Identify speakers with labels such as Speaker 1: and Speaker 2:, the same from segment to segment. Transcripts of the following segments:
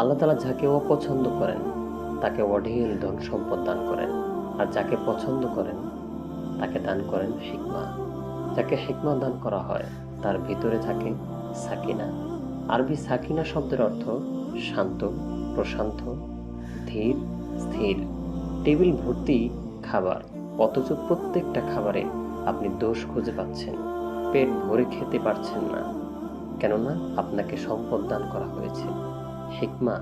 Speaker 1: আল্লাহ তালা যাকে অপছন্দ করেন, তাকে অঢেল ধন সম্পদ দান করেন। আর যাকে পছন্দ করেন, তাকে দান করেন হিকমা যাকে হিকমা দান করা হয়, তার ভিতরে থাকে সাকিনা। আরবি সাকিনা শব্দের অর্থ শান্ত, প্রশান্ত, ধীর, স্থির। টেবিল ভর্তি খাবার, অথচ প্রত্যেকটা খাবারে আপনি দোষ খুঁজে পাচ্ছেন, পেট ভরে খেতে পারছেন না। কেননা আপনাকে সম্পদ দান করা হয়েছে। হিকমা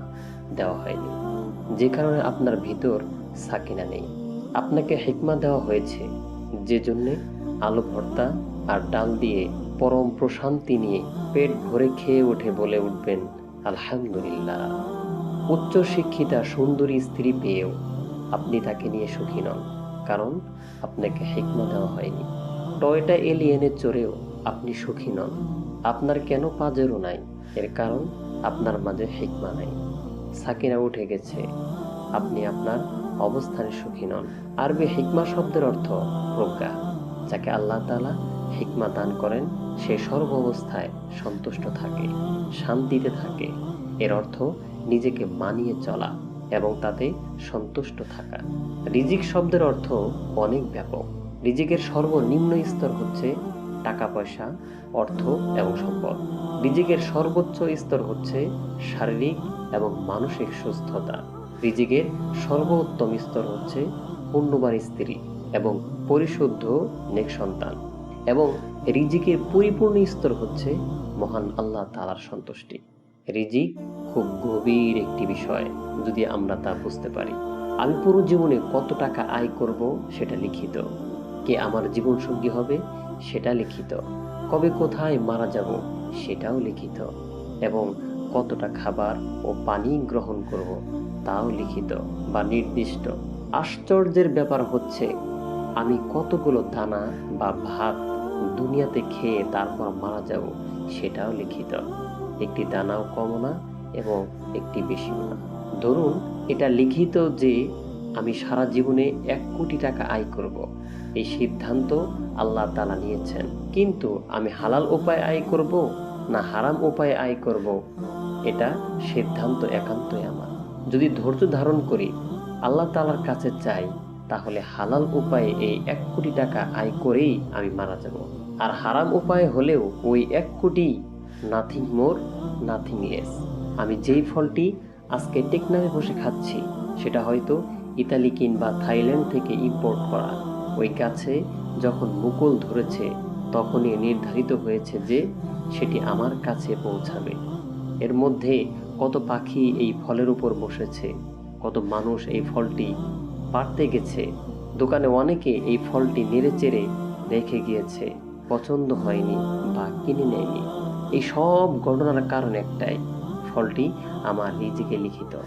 Speaker 1: দেওয়া হয়নি। যে কারণে আপনার ভিতর সাকিনা নেই। আপনাকে হিকমা দেওয়া হয়েছে যে জন্যে আলু ভর্তা আর ডাল দিয়ে পরম প্রশান্তি নিয়ে পেট ভরে খেয়ে উঠে বলে উঠবেন, আলহামদুলিল্লাহ। উচ্চ শিক্ষিতা সুন্দরী স্ত্রী পেয়েও আপনি তাকে নিয়ে সুখী নন, কারণ আপনাকে হিকমা দেওয়া হয়নি। টয়টা এলিয়েনে চড়েও আপনি সুখী নন। আপনার কেন পাজেরও নাই? এর কারণ আপনার মাঝে হিকমা নাই। সাকিনা উঠে গেছে। আপনি আপনার অবস্থানে সুখী নন। আরবি হিকমা শব্দের অর্থ প্রজ্ঞা, যাকে আল্লাহ তাআলা হিকমা দান করেন, সে সর্ব অবস্থায় সন্তুষ্ট থাকে, শান্তিতে থাকে। এর অর্থ নিজেকে মানিয়ে চলা এবং তাতে সন্তুষ্ট থাকা। রিজিক শব্দের অর্থ অনেক ব্যাপক। রিজিকের সর্বনিম্ন স্তর হচ্ছে টাকা পয়সা অর্থ এবং সম্পদ। রিজিকের সর্বোচ্চ স্তর হচ্ছে শারীরিক এবং মানসিক সুস্থতা। রিজিকের সর্বোত্তম স্তর হচ্ছে পূর্ণবার স্ত্রী এবং পরিশুদ্ধ নেক সন্তান। এবং রিজিকের পরিপূর্ণ স্তর হচ্ছে মহান আল্লাহ তালার সন্তুষ্টি। রিজিক খুব গভীর একটি বিষয় যদি আমরা তা বুঝতে পারি। আমি পুরো জীবনে কত টাকা আয় করব সেটা লিখিত। কে আমার জীবনসঙ্গী হবে? সেটা লিখিত। কবে কোথায় মারা যাব সেটাও লিখিত এবং কতটা খাবার ও পানি গ্রহণ করব তাও লিখিত বা নির্দিষ্ট। আশ্চর্যের ব্যাপার হচ্ছে, আমি কতগুলো দানা বা ভাত দুনিয়াতে খেয়ে তারপর মারা যাব সেটাও লিখিত। একটি দানাও কম না এবং একটি বেশিও না। ধরুন, এটা লিখিত যে আমি সারা জীবনে এক কোটি টাকা আয় করব। এই সিদ্ধান্ত আল্লাহ তালা নিয়েছেন। কিন্তু আমি হালাল উপায় আয় করব না হারাম উপায়ে আয় করব? এটা সিদ্ধান্ত একান্তই আমার। যদি ধৈর্য ধারণ করি, আল্লাহ তালার কাছে চাই, তাহলে হালাল উপায়ে এই এক কোটি টাকা আয় করেই আমি মারা যাব। আর হারাম উপায় হলেও ওই এক কোটি নাথিং মোর নাথিং লেস আমি যেই ফলটি আজকে টেকনামে বসে খাচ্ছি, সেটা হয়তো ইতালি কিংবা থাইল্যান্ড থেকে ইম্পোর্ট করা। ওই গাছে যখন মুকুল ধরেছে, তখনই নির্ধারিত হয়েছে যে সেটি আমার কাছে পৌঁছাবে। এর মধ্যে কত পাখি এই ফলের উপর বসেছে, কত মানুষ এই ফলটি পারতে গেছে। দোকানে অনেকে এই ফলটি নেড়ে চেড়ে রেখে গিয়েছে, পছন্দ হয়নি বা কিনে নেয়নি। এই সব ঘটনার কারণ একটাই, ফলটি আমার নিজেকে লিখিত।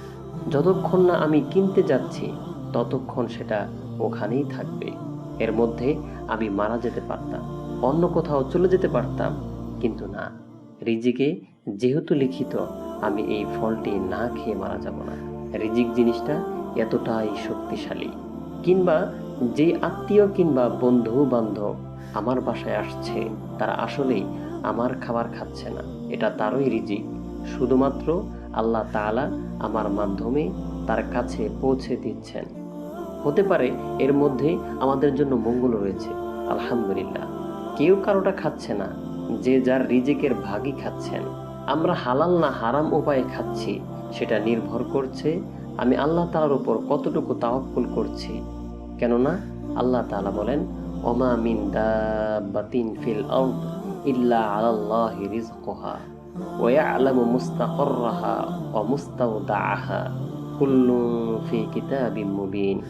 Speaker 1: যতক্ষণ না আমি কিনতে যাচ্ছি, ততক্ষণ সেটা ওখানেই থাকবে। এর মধ্যে আমি মারা যেতে পারতাম, অন্য কোথাও চলে যেতে পারতাম। কিন্তু না, রিজিকে যেহেতু লিখিত, আমি এই ফলটি না খেয়ে মারা যাব না। রিজিক জিনিসটা এতটাই শক্তিশালী। কিংবা যে আত্মীয় কিংবা বন্ধু বান্ধব আমার বাসায় আসছে, তারা আসলেই আমার খাবার খাচ্ছে না। এটা তারই রিজিক। শুধুমাত্র আল্লাহ তাআলা আমার মাধ্যমে তার কাছে পৌঁছে দিচ্ছেন। হতে পারে এর মধ্যে আমাদের জন্য মঙ্গল রয়েছে, আলহামদুলিল্লাহ। কেউ কারোটা খাচ্ছে না, যে যার রিজেকের ভাগই খাচ্ছেন। আমরা হালাল না হারাম উপায়ে খাচ্ছি, সেটা নির্ভর করছে আমি আল্লাহ তাআলার উপর কতটুকু তাওয়াক্কুল করছি। কেননা আল্লাহ তাআলা বলেন, ওমা মিন দা বাতিন ফিল আরদ ইল্লা আলাল্লাহি রিজকুহা। মুস্তাকাররাহা ওয়া মুস্তাওদাআহা কুল্লুন ফি কিতাবিম মুবিন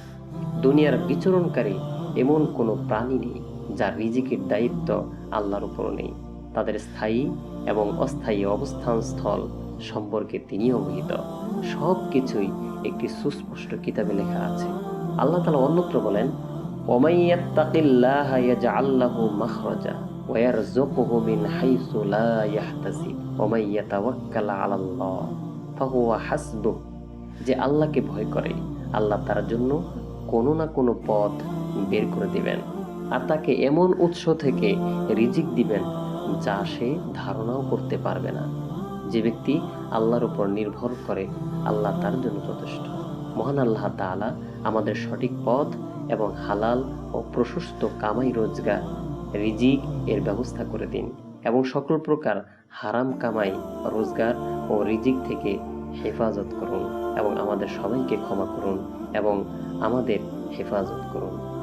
Speaker 1: দুনিয়ার বিচরণকারী এমন কোনো প্রাণী নেই, যার রিজিকের দায়িত্ব আল্লাহর উপর নেই। তাদের স্থায়ী এবং অস্থায়ী অবস্থান স্থল সম্পর্কে তিনি অবহিত। সব কিছুই একটি সুস্পষ্ট কিতাবে লেখা আছে। আল্লাহ তালা অন্যত্র বলেন ওমাইয়াত্তাকিল্লাহা ইয়াজআল লাহু মাখরাজা। যে আল্লাহকে ভয় করে। আল্লাহ তার জন্য কোনো না কোনো পথ বের করে দিবেন আর তাকে এমন উৎস থেকে রিজিক দিবেন যা সে ধারণাও করতে পারবে না। যে ব্যক্তি আল্লাহর উপর নির্ভর করে, আল্লাহ তার জন্য যথেষ্ট। মহান আল্লাহ তাআলা আমাদের সঠিক পথ এবং হালাল ও প্রশস্ত কামাই রোজগার রিজিক এর ব্যবস্থা করে দিন এবং সকল প্রকার হারাম কামাই, রোজগার ও রিজিক থেকে হেফাজত করুন এবং আমাদের সবাইকে ক্ষমা করুন এবং আমাদের হেফাজত করুন।